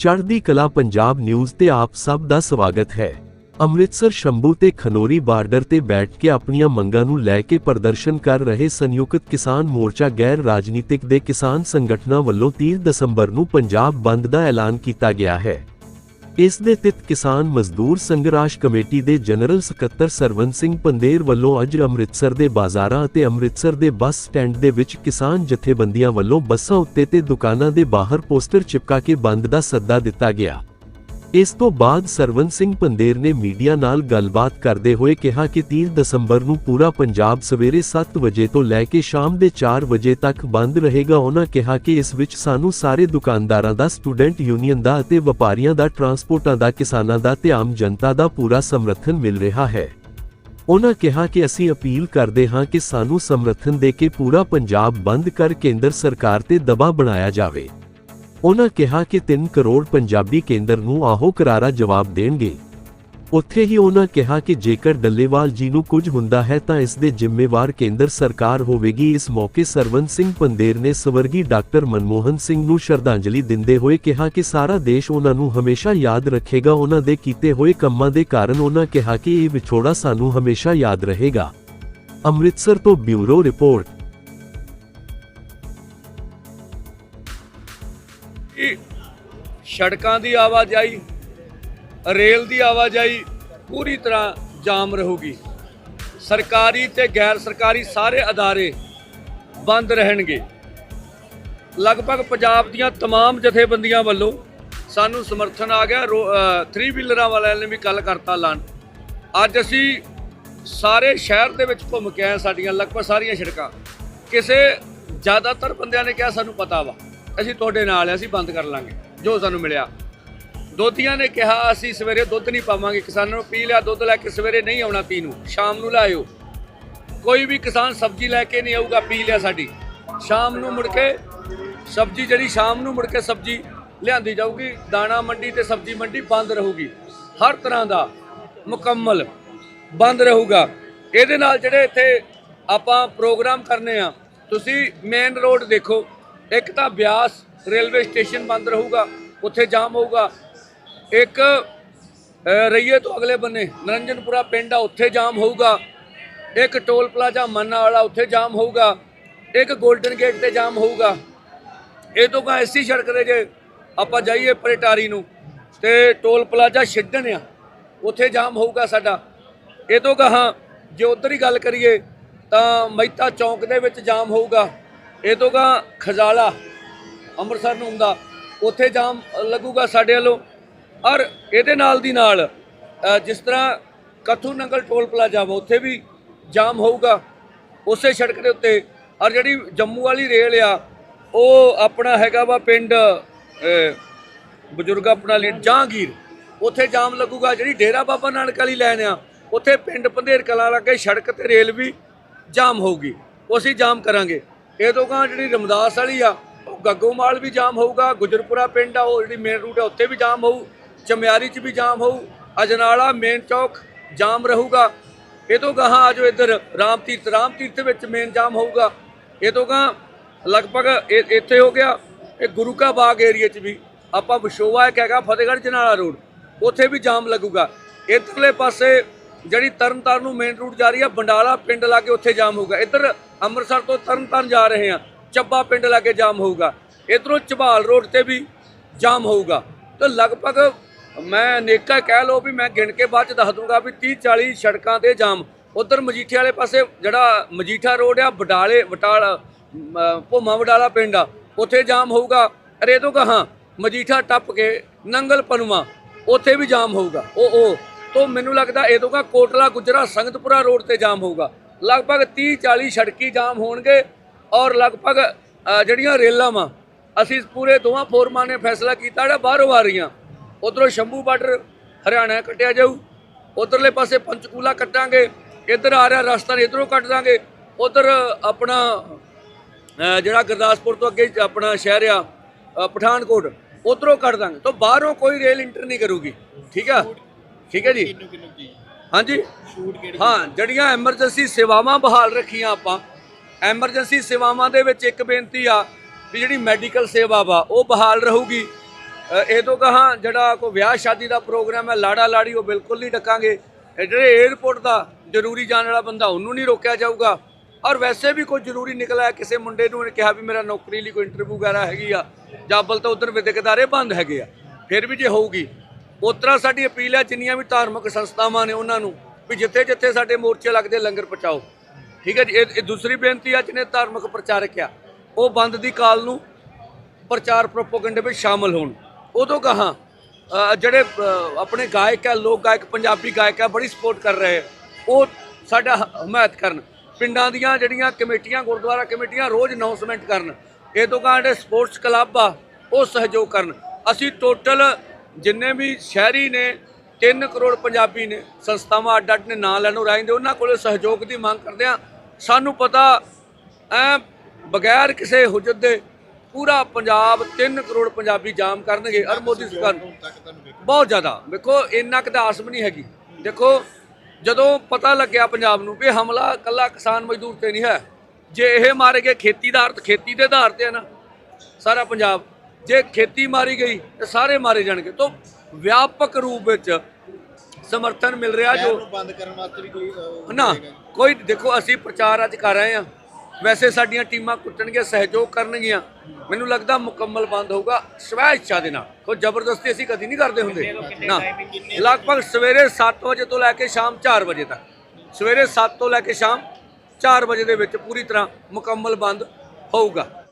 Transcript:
ਚੜ੍ਹਦੀ ਕਲਾ ਪੰਜਾਬ ਨਿਊਜ਼ ਤੇ ਆਪ ਸਭ ਦਾ ਸਵਾਗਤ ਹੈ। ਅੰਮ੍ਰਿਤਸਰ ਸ਼ੰਭੂ ਤੇ ਖਨੋਰੀ ਬਾਰਡਰ ਤੇ ਬੈਠ ਕੇ ਆਪਣੀਆਂ ਮੰਗਾਂ ਨੂੰ ਲੈ ਕੇ ਪ੍ਰਦਰਸ਼ਨ ਕਰ ਰਹੇ ਸੰਯੁਕਤ ਕਿਸਾਨ ਮੋਰਚਾ ਗੈਰ ਰਾਜਨੀਤਿਕ ਦੇ ਕਿਸਾਨ ਸੰਗਠਨਾਂ ਵੱਲੋਂ 30 ਦਸੰਬਰ ਨੂੰ ਪੰਜਾਬ ਬੰਦ ਦਾ ਐਲਾਨ ਕੀਤਾ ਗਿਆ ਹੈ। ਇਸ ਦੇ ਤਿਤ ਕਿਸਾਨ ਮਜ਼ਦੂਰ ਸੰਘਰਾਸ਼ ਕਮੇਟੀ ਦੇ ਜਨਰਲ ਸਕੱਤਰ ਸਰਵਨ ਸਿੰਘ ਪੰਦੇਰ ਵੱਲੋਂ ਅੱਜ ਅੰਮ੍ਰਿਤਸਰ ਦੇ ਬਾਜ਼ਾਰਾਂ ਅਤੇ ਅੰਮ੍ਰਿਤਸਰ ਦੇ ਬੱਸ ਸਟੈਂਡ ਦੇ ਵਿੱਚ ਕਿਸਾਨ ਜਥੇਬੰਦੀਆਂ ਵੱਲੋਂ ਬੱਸਾਂ ਉੱਤੇ ਤੇ ਦੁਕਾਨਾਂ ਦੇ ਬਾਹਰ ਪੋਸਟਰ ਚਿਪਕਾ ਕੇ ਬੰਦ ਦਾ ਸੱਦਾ ਦਿੱਤਾ ਗਿਆ। ਇਸ ਤੋਂ ਬਾਅਦ ਸਰਵਨ ਸਿੰਘ ਪੰਦੇਰ ਨੇ ਮੀਡੀਆ ਨਾਲ ਗੱਲਬਾਤ ਕਰਦੇ ਹੋਏ ਕਿਹਾ ਕਿ 30 ਦਸੰਬਰ ਨੂੰ ਪੂਰਾ ਪੰਜਾਬ ਸਵੇਰੇ 7 ਵਜੇ ਤੋਂ ਲੈ ਕੇ ਸ਼ਾਮ ਦੇ 4 ਵਜੇ ਤੱਕ ਬੰਦ ਰਹੇਗਾ। ਉਹਨਾਂ ਕਿਹਾ ਕਿ ਇਸ ਵਿੱਚ ਸਾਨੂੰ ਸਾਰੇ ਦੁਕਾਨਦਾਰਾਂ ਦਾ, ਸਟੂਡੈਂਟ ਯੂਨੀਅਨ ਦਾ ਅਤੇ ਵਪਾਰੀਆਂ ਦਾ, ਟਰਾਂਸਪੋਰਟਾਂ ਦਾ, ਕਿਸਾਨਾਂ ਦਾ ਤੇ ਆਮ ਜਨਤਾ ਦਾ ਪੂਰਾ ਸਮਰਥਨ ਮਿਲ ਰਿਹਾ ਹੈ। ਉਹਨਾਂ ਕਿਹਾ ਕਿ ਅਸੀਂ ਅਪੀਲ ਕਰਦੇ ਹਾਂ ਕਿ ਸਾਨੂੰ ਸਮਰਥਨ ਦੇ ਕੇ ਪੂਰਾ ਪੰਜਾਬ ਬੰਦ ਕਰ ਕੇਂਦਰ ਸਰਕਾਰ ਤੇ ਦਬਾਅ ਬਣਾਇਆ ਜਾਵੇ। ਉਹਨਾਂ ਕਿਹਾ ਕਿ 3 ਕਰੋੜ ਪੰਜਾਬੀ ਕੇਂਦਰ ਨੂੰ ਆਹੋ ਕਰਾਰਾ ਜਵਾਬ ਦੇਣਗੇ। ਉੱਥੇ ਹੀ ਉਹਨਾਂ ਕਿਹਾ ਕਿ ਜੇਕਰ ਡੱਲੇਵਾਲ ਜੀ ਨੂੰ ਕੁਝ ਹੁੰਦਾ ਹੈ ਤਾਂ ਇਸ ਦੇ ਜ਼ਿੰਮੇਵਾਰ ਕੇਂਦਰ ਸਰਕਾਰ ਹੋਵੇਗੀ। ਇਸ ਮੌਕੇ ਸਰਵਨ ਸਿੰਘ ਪੰਦੇਰ ਨੇ ਸਵਰਗੀ ਡਾਕਟਰ ਮਨਮੋਹਨ ਸਿੰਘ ਨੂੰ ਸ਼ਰਧਾਂਜਲੀ ਦਿੰਦੇ ਹੋਏ ਕਿਹਾ ਕਿ ਸਾਰਾ ਦੇਸ਼ ਉਹਨਾਂ ਨੂੰ ਹਮੇਸ਼ਾ ਯਾਦ ਰੱਖੇਗਾ। ਉਹਨਾਂ ਦੇ ਕੀਤੇ ਹੋਏ ਕੰਮਾਂ ਦੇ ਕਾਰਨ ਉਹਨਾਂ ਕਿਹਾ ਕਿ ਇਹ ਵਿਛੋੜਾ ਸਾਨੂੰ ਹਮੇਸ਼ਾ ਯਾਦ ਰਹੇਗਾ। ਅੰਮ੍ਰਿਤਸਰ ਤੋਂ ਬਿਊਰੋ ਰਿਪੋਰਟ। ਸੜਕਾਂ ਦੀ ਆਵਾਜਾਈ ਰੇਲ ਦੀ ਆਵਾਜਾਈ ਪੂਰੀ ਤਰ੍ਹਾਂ ਜਾਮ ਰਹੂਗੀ ਸਰਕਾਰੀ ਤੇ ਗੈਰ ਸਰਕਾਰੀ ਸਾਰੇ ਅਦਾਰੇ ਬੰਦ ਰਹਿਣਗੇ ਲਗਭਗ ਪੰਜਾਬ ਦੀਆਂ तमाम ਜਥੇਬੰਦੀਆਂ ਵੱਲੋਂ ਸਾਨੂੰ ਸਮਰਥਨ ਆ ਗਿਆ 3 ਵੀਲਰਾਂ ਵਾਲਿਆਂ ਨੇ ਵੀ ਕੱਲ ਕਰਤਾ ਐਲਾਨ ਅੱਜ ਅਸੀਂ ਸਾਰੇ ਸ਼ਹਿਰ ਦੇ ਵਿੱਚ ਘੁੰਮ ਕੇ ਆਏ ਸਾਡੀਆਂ ਲਗਭਗ ਸਾਰੀਆਂ ਸੜਕਾਂ ਕਿਸੇ ਜ਼ਿਆਦਾਤਰ ਬੰਦਿਆਂ ਨੇ ਕਿਹਾ ਸਾਨੂੰ ਪਤਾ ਵਾ ਅਸੀਂ ਤੁਹਾਡੇ ਨਾਲ ਆ ਅਸੀਂ ਬੰਦ ਕਰ ਲਾਂਗੇ ਜੋ ਸਾਨੂੰ ਮਿਲਿਆ। ਦੋਧੀਆਂ ਨੇ ਕਿਹਾ, ਅਸੀਂ ਸਵੇਰੇ ਦੁੱਧ ਨਹੀਂ ਪਾਵਾਂਗੇ। ਕਿਸਾਨਾਂ ਨੂੰ ਪੀ ਲਿਆ, ਦੁੱਧ ਲੈ ਕੇ ਸਵੇਰੇ ਨਹੀਂ ਆਉਣਾ ਪੀਣ ਨੂੰ। ਸ਼ਾਮ ਨੂੰ ਲਾਇਓ ਕੋਈ ਵੀ ਕਿਸਾਨ ਸਬਜ਼ੀ ਲੈ ਕੇ ਨਹੀਂ ਆਊਗਾ, ਪੀ ਲਿਆ ਸਾਡੀ। ਸ਼ਾਮ ਨੂੰ ਮੁੜ ਕੇ ਸਬਜ਼ੀ ਜਿਹੜੀ ਸ਼ਾਮ ਨੂੰ ਮੁੜ ਕੇ ਸਬਜ਼ੀ ਲਿਆਂਦੀ ਜਾਊਗੀ, ਦਾਣਾ ਮੰਡੀ ਤੇ ਸਬਜ਼ੀ ਮੰਡੀ ਬੰਦ ਰਹੂਗੀ। ਹਰ ਤਰ੍ਹਾਂ ਦਾ ਮੁਕੰਮਲ ਬੰਦ ਰਹੂਗਾ। ਇਹਦੇ ਨਾਲ ਜਿਹੜੇ ਇੱਥੇ ਆਪਾਂ ਪ੍ਰੋਗਰਾਮ ਕਰਨੇ ਆ, ਤੁਸੀਂ ਮੇਨ ਰੋਡ ਦੇਖੋ। ਇੱਕ ਤਾਂ ਬਿਆਸ ਰੇਲਵੇ ਸਟੇਸ਼ਨ ਬੰਦ ਰਹੂਗਾ, ਉੱਥੇ ਜਾਮ ਹੋਊਗਾ। ਇੱਕ ਰਈਏ ਤੋਂ ਅਗਲੇ ਬੰਨੇ ਨਰੰਜਨਪੁਰਾ ਪਿੰਡ ਆ, ਉੱਥੇ ਜਾਮ ਹੋਊਗਾ। ਇੱਕ ਟੋਲ ਪਲਾਜ਼ਾ ਮੰਨਾ ਵਾਲਾ ਉੱਥੇ ਜਾਮ ਹੋਊਗਾ। ਇੱਕ 골ਡਨ ਗੇਟ ਤੇ ਜਾਮ ਹੋਊਗਾ। ਇਹ ਤੋਂ ਕਾ ਐਸੀ ਸੜਕ ਦੇ ਜੇ ਆਪਾਂ ਜਾਈਏ ਪਰੇਟਾਰੀ ਨੂੰ, ਤੇ ਟੋਲ ਪਲਾਜ਼ਾ ਛੱਡਣ ਆ, ਉੱਥੇ ਜਾਮ ਹੋਊਗਾ ਸਾਡਾ। ਇਹ ਤੋਂ ਕਹਾ, ਜੇ ਉਧਰ ਹੀ ਗੱਲ ਕਰੀਏ, ਤਾਂ ਮਹਿਤਾ ਚੌਂਕ ਦੇ ਵਿੱਚ ਜਾਮ ਹੋਊਗਾ। ਇਹ ਤੋਂ ਕਹਾ ਖਜ਼ਾਲਾ ਅੰਮ੍ਰਿਤਸਰ ਨੂੰ ਹੁੰਦਾ ਉੱਥੇ ਜਾਮ ਲੱਗੂਗਾ ਸਾਡੇ ਵੱਲੋਂ। ਔਰ ਇਹਦੇ ਨਾਲ ਦੀ ਨਾਲ ਜਿਸ ਤਰ੍ਹਾਂ ਕਥੂ ਨੰਗਲ ਟੋਲ ਪਲਾਜ਼ਾ ਵਾ ਉੱਥੇ ਵੀ ਜਾਮ ਹੋਊਗਾ ਉਸੇ ਸੜਕ ਦੇ ਉੱਤੇ। ਔਰ ਜਿਹੜੀ ਜੰਮੂ ਵਾਲੀ ਰੇਲ ਆ ਉਹ ਆਪਣਾ ਹੈਗਾ ਵਾ ਪਿੰਡ ਅ, ਬਜ਼ੁਰਗ ਆਪਣਾ ਲੀ ਜਹਾਂਗੀਰ। ਉੱਥੇ ਜਾਮ ਲੱਗੂਗਾ। ਜਿਹੜੀ ਡੇਰਾ ਬਾਬਾ ਨਾਨਕ ਵਾਲੀ ਲਾਈਨ ਆ ਉੱਥੇ ਪਿੰਡ ਪੰਧੇਰ ਕਲਾਂ ਲੱਗੇ ਸੜਕ ਤੇ ਰੇਲ ਵੀ ਜਾਮ ਹੋਊਗੀ। ਉਹ ਅਸੀਂ ਜਾਮ ਕਰਾਂਗੇ। ਇਹ ਤੋਂ ਗਾਂ ਜਿਹੜੀ ਰਮਦਾਸ ਵਾਲੀ ਆ, ਉਹ ਗੱਗੋਮਾਲ ਵੀ ਜਾਮ ਹੋਊਗਾ, ਗੁਜਰਪੁਰਾ ਪਿੰਡ ਆ, ਉਹ ਜਿਹੜੀ ਮੇਨ ਰੂਟ ਆ, ਉੱਥੇ ਵੀ ਜਾਮ ਹੋਊ, ਚਮਿਆਰੀ 'ਚ ਵੀ ਜਾਮ ਹੋਊ, ਅਜਨਾਲਾ ਮੇਨ ਚੌਕ ਜਾਮ ਰਹੂਗਾ। ਇਹ ਤੋਂ ਗਾਹਾਂ ਆ ਜੋ ਇੱਧਰ, ਰਾਮ ਤੀਰਥ ਰਾਮ ਤੀਰਥ ਵਿੱਚ ਮੇਨ ਜਾਮ ਹੋਊਗਾ। ਇਹ ਤੋਂ ਗਾਂ ਲਗਭਗ ਇੱਥੇ ਹੋ ਗਿਆ, ਇਹ ਗੁਰੂ ਕਾ ਬਾਗ ਏਰੀਆ 'ਚ ਵੀ, ਆਪਾਂ ਵਿਸ਼ੋਵਾ ਇੱਕ ਹੈਗਾ ਫਤਿਹਗੜ੍ਹ ਜਨਾਲਾ ਰੋਡ, ਉੱਥੇ ਵੀ ਜਾਮ ਲੱਗੂਗਾ। ਇੱਧਰਲੇ ਪਾਸੇ ਜਿਹੜੀ ਤਰਨਤਾਰਨ ਨੂੰ ਮੇਨ ਰੂਟ ਜਾ ਰਹੀ ਆ, ਬੰਡਾਲਾ ਪਿੰਡ ਲਾਗੇ ਉੱਥੇ ਜਾਮ ਹੋਊਗਾ। ਇੱਧਰ ਅੰਮ੍ਰਿਤਸਰ ਤੋਂ ਤਰਨਤਾਰਨ ਜਾ ਰਹੇ ਹਾਂ। ਚੱਬਾ ਪਿੰਡ ਲਾਗੇ ਜਾਮ ਹੋਊਗਾ। ਇਧਰੋਂ ਝਬਾਲ ਰੋਡ ਤੇ ਵੀ ਜਾਮ ਹੋਊਗਾ। ਤਾਂ ਲਗਭਗ ਮੈਂ ਅਨੇਕਾ ਕਹਿ ਲਓ ਵੀ ਮੈਂ ਗਿਣ ਕੇ ਬਾਅਦ ਚ ਦੱਸ ਦੂੰਗਾ ਵੀ 30 40 ਸੜਕਾਂ ਤੇ ਜਾਮ। ਉਧਰ ਮਜੀਠੇ ਵਾਲੇ ਪਾਸੇ ਜਿਹੜਾ ਮਜੀਠਾ ਰੋਡ ਆ ਬਡਾਲੇ ਬਟਾਲ ਭੋਮਾ ਬਡਾਲਾ ਪਿੰਡ ਆ, ਉੱਥੇ ਜਾਮ ਹੋਊਗਾ। ਅਰੇ ਤੋਂ ਕਹਾ? ਮਜੀਠਾ ਟੱਪ ਕੇ ਨੰਗਲ ਪਨਵਾ, ਉੱਥੇ ਵੀ ਜਾਮ ਹੋਊਗਾ। ਉਹ ਉਹ ਤੋਂ ਮੈਨੂੰ ਲੱਗਦਾ ਇਹ ਤੋਂ ਕਾ ਕੋਟਲਾ, ਗੁਜਰਾ, ਸੰਗਤਪੁਰਾ ਰੋਡ ਤੇ ਜਾਮ ਹੋਊਗਾ। ਲਗਭਗ 30 40 ਸੜਕੀ ਜਾਮ ਹੋਣਗੇ ਔਰ ਲਗਭਗ ਜਿਹੜੀਆਂ ਰੇਲਾਂ ਵਾ, ਅਸੀਂ ਪੂਰੇ ਦੋਵਾਂ ਫੋਰਮਾਂ ਨੇ ਫੈਸਲਾ ਕੀਤਾ ਜਿਹੜਾ ਬਾਹਰੋਂ ਆ ਰਹੀਆਂ। ਉਧਰੋਂ ਸ਼ੰਭੂ ਬਾਰਡਰ ਹਰਿਆਣਾ ਕੱਟਿਆ ਜਾਊ, ਉਧਰਲੇ ਪਾਸੇ ਪੰਚਕੂਲਾ ਕੱਟਾਂਗੇ, ਇੱਧਰ ਆ ਰਿਹਾ ਰਸਤਾ ਇਧਰੋਂ ਕੱਟ ਦਾਂਗੇ, ਉਧਰ ਆਪਣਾ ਜਿਹੜਾ ਗੁਰਦਾਸਪੁਰ ਤੋਂ ਅੱਗੇ ਆਪਣਾ ਸ਼ਹਿਰ ਆ ਪਠਾਨਕੋਟ, ਉਧਰੋਂ ਕੱਟ ਦਾਂਗੇ। ਤਾਂ ਬਾਹਰੋਂ ਕੋਈ ਰੇਲ ਇੰਟਰ ਨਹੀਂ ਕਰੂਗੀ। ਠੀਕ ਆ? ਠੀਕ ਹੈ ਜੀ? ਹਾਂਜੀ। ਹਾਂ ਜਿਹੜੀਆਂ ਐਮਰਜੈਂਸੀ ਸੇਵਾਵਾਂ ਬਹਾਲ ਰੱਖੀਆਂ ਆਪਾਂ ਐਮਰਜੈਂਸੀ ਸੇਵਾਵਾਂ ਦੇ ਵਿੱਚ ਇੱਕ ਬੇਨਤੀ ਆ ਵੀ ਜਿਹੜੀ ਮੈਡੀਕਲ ਸੇਵਾ ਵਾ ਉਹ ਬਹਾਲ ਰਹੂਗੀ। ਇਹ ਤੋਂ ਕਹਾ ਜਿਹੜਾ ਕੋਈ ਵਿਆਹ ਸ਼ਾਦੀ ਦਾ ਪ੍ਰੋਗਰਾਮ ਹੈ ਲਾੜਾ ਲਾੜੀ ਉਹ ਬਿਲਕੁਲ ਨਹੀਂ ਡਕਾਂਗੇ। ਜਿਹੜੇ 에ਅਰਪੋਰਟ ਦਾ ਜ਼ਰੂਰੀ ਜਾਣ ਵਾਲਾ ਬੰਦਾ ਉਹਨੂੰ ਨਹੀਂ ਰੋਕਿਆ ਜਾਊਗਾ। ਔਰ ਵੈਸੇ ਵੀ ਕੋਈ ਜ਼ਰੂਰੀ ਨਿਕਲਿਆ ਕਿਸੇ ਮੁੰਡੇ ਨੂੰ ਉਹਨੇ ਕਿਹਾ ਵੀ ਮੇਰਾ ਨੌਕਰੀ ਲਈ ਕੋਈ ਇੰਟਰਵਿਊ ਵਗੈਰਾ ਹੈਗੀ ਆ ਜਾਂ ਬਲ ਤਾਂ ਉਧਰ ਵਿਦਿਅਕ ਅਦਾਰੇ ਬੰਦ ਹੈਗੇ ਆ ਫਿਰ ਵੀ ਜੇ ਹੋਊਗੀ ਉਸ ਤਰ੍ਹਾਂ ਸਾਡੀ ਅਪੀਲ ਹੈ ਜਿੰਨੀਆਂ ਵੀ ਧਾਰਮਿਕ ਸੰਸਥਾਵਾਂ ਨੇ ਉਹਨਾਂ ਨੂੰ ਵੀ ਜਿੱਥੇ ਜਿੱਥੇ ਸਾਡੇ ਮੋਰਚੇ ਲੱਗਦੇ ਲੰਗਰ ਪਹੁੰਚਾਓ। ਠੀਕ ਹੈ ਜੀ? ਇਹ ਦੂਸਰੀ ਬੇਨਤੀ ਆ ਜਿਹਨੇ ਧਾਰਮਿਕ ਪ੍ਰਚਾਰਕ ਆ ਉਹ ਬੰਦ ਦੀ ਕਾਲ ਨੂੰ ਪ੍ਰਚਾਰ ਪ੍ਰੋਪਗੈਂਡੇ ਵਿੱਚ ਸ਼ਾਮਲ ਹੋਣ। ਉਦੋਂ ਕਹਾ ਜਿਹੜੇ ਆਪਣੇ ਗਾਇਕ ਆ ਲੋਕ ਗਾਇਕ, ਪੰਜਾਬੀ ਗਾਇਕ ਆ ਬੜੀ ਸਪੋਰਟ ਕਰ ਰਹੇ ਉਹ ਸਾਡਾ ਹਮਾਇਤ ਕਰਨ। ਪਿੰਡਾਂ ਦੀਆਂ ਜਿਹੜੀਆਂ ਕਮੇਟੀਆਂ, ਗੁਰਦੁਆਰਾ ਕਮੇਟੀਆਂ ਰੋਜ਼ ਅਨਾਉਂਸਮੈਂਟ ਕਰਨ। ਇਹ ਤੋਂ ਕਹਾਂ ਜਿਹੜੇ ਸਪੋਰਟਸ ਕਲੱਬ ਆ, ਉਹ ਸਹਿਯੋਗ ਕਰਨ। ਅਸੀਂ ਟੋਟਲ ਜਿੰਨੇ ਵੀ ਸ਼ਹਿਰੀ ਨੇ 3 ਕਰੋੜ ਪੰਜਾਬੀ ਨੇ, ਸੰਸਥਾਵਾਂ ਅੱਡ ਅੱਡ ਨੇ ਨਾਂ ਲੈਣੋਂ ਰਹਿੰਦੇ ਉਹਨਾਂ ਕੋਲੇ ਸਹਿਯੋਗ ਦੀ ਮੰਗ ਕਰਦੇ ਆ ਸਾਨੂੰ ਪਤਾ, ਐ ਬਗੈਰ ਕਿਸੇ ਹੁਜਤ ਦੇ ਪੂਰਾ ਪੰਜਾਬ 3 ਕਰੋੜ ਪੰਜਾਬੀ ਜਾਮ ਕਰਨਗੇ, ਅਰ ਮੋਦੀ ਸਰਕਾਰ ਬਹੁਤ ਜ਼ਿਆਦਾ। ਵੇਖੋ, ਇੰਨਾ ਕੁ ਤਾਂ ਆਸ ਵੀ ਨਹੀਂ ਹੈਗੀ। ਦੇਖੋ, ਜਦੋਂ ਪਤਾ ਲੱਗਿਆ ਪੰਜਾਬ ਨੂੰ ਵੀ ਹਮਲਾ ਕੱਲਾ ਕਿਸਾਨ ਮਜ਼ਦੂਰ ਤੇ ਨਹੀਂ ਹੈ। ਜੇ ਇਹ ਮਾਰੇ ਗਏ ਖੇਤੀ ਦਾ ਅਰਥ ਖੇਤੀ ਦੇ ਆਧਾਰ ਤੇ ਹੈ ਨਾ, ਸਾਰਾ ਪੰਜਾਬ ਜੇ ਖੇਤੀ ਮਾਰੀ ਗਈ ਤੇ ਸਾਰੇ ਮਾਰੇ ਜਾਣਗੇ। ਤੋਂ ਵਿਆਪਕ ਰੂਪ ਵਿੱਚ ਸਮਰਥਨ ਮਿਲ ਰਿਹਾ ਜੋ ਬੰਦ ਕਰਨ ਵਾਸਤੇ ਵੀ ਕੋਈ ਨਾ ਕੋਈ ਦੇਖੋ ਅਸੀਂ ਪ੍ਰਚਾਰ ਅੱਜ ਕਰ ਰਹੇ ਹਾਂ। ਵੈਸੇ ਸਾਡੀਆਂ ਟੀਮਾਂ ਕੁੱਟਣਗੀਆਂ ਸਹਿਯੋਗ ਕਰਨਗੀਆਂ। ਮੈਨੂੰ ਲੱਗਦਾ ਮੁਕੰਮਲ ਬੰਦ ਹੋਊਗਾ ਸਵੈ ਇੱਛਾ ਦੇ ਨਾਲ। ਕੋਈ ਜ਼ਬਰਦਸਤੀ ਅਸੀਂ ਕਦੀ ਨਹੀਂ ਕਰਦੇ ਹੁੰਦੇ। ਨਾ ਲਗਭਗ ਸਵੇਰੇ 7 ਵਜੇ ਤੋਂ ਲੈ ਕੇ ਸ਼ਾਮ 4 ਵਜੇ ਤੱਕ। ਸਵੇਰੇ 7 ਤੋਂ ਲੈ ਕੇ ਸ਼ਾਮ 4 ਵਜੇ ਦੇ ਵਿੱਚ ਪੂਰੀ ਤਰ੍ਹਾਂ ਮੁਕੰਮਲ ਬੰਦ ਹੋਊਗਾ।